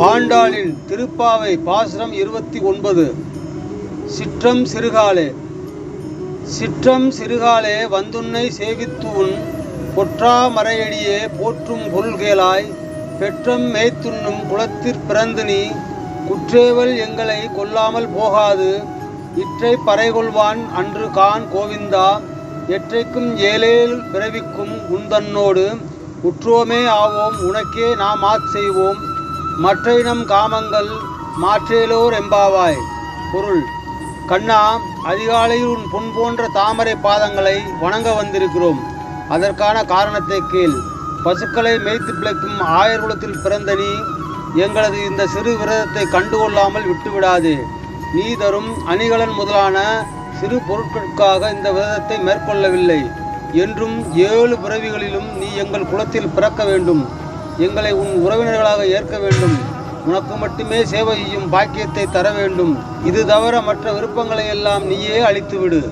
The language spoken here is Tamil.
ஆண்டாளின் திருப்பாவை பாசுரம் இருபத்தி ஒன்பது. சிற்றம் சிறுகாலே சிற்றம் சிறுகாலே வந்துன்னை சேவித்து உன் பொற்றா மறையடியே போற்றும் பொருள்கேளாய் பெற்றம் மேய்த்துண்ணும் குலத்திற் பிறந்து நீ குற்றேவல் எங்களை கொல்லாமல் போகாது இற்றை பறைகொள்வான் அன்று கான் கோவிந்தா எற்றைக்கும் ஏழேல் பிறவிக்கும் உந்தன்னோடு உற்றோமே ஆவோம் உனக்கே நாம் செய்வோம். மற்ற இனம் காமங்கள் மாற்றேலோர் எம்பாவாய். பொருள் கண்ணா அதிகாலையில் உன் பொன் போன்ற தாமரை பாதங்களை வணங்க வந்திருக்கிறோம். அதற்கான காரணத்தை கீழ் பசுக்களை மேய்த்து பிழைக்கும் ஆயர்குலத்தில் பிறந்த நீ எங்களது இந்த சிறு விரதத்தை கண்டுகொள்ளாமல் விட்டுவிடாது. நீ தரும் அணிகலன் முதலான சிறு பொருட்களுக்காக இந்த விரதத்தை மேற்கொள்ளவில்லை. என்றும் ஏழு பிறவிகளிலும் நீ எங்கள் குலத்தில் பிறக்க வேண்டும். எங்களை உன் உறவினர்களாக ஏற்க வேண்டும். உனக்கு மட்டுமே சேவை செய்யும் பாக்கியத்தை தர வேண்டும். இது தவிர மற்ற விருப்பங்களை எல்லாம் நீயே அளித்துவிடு.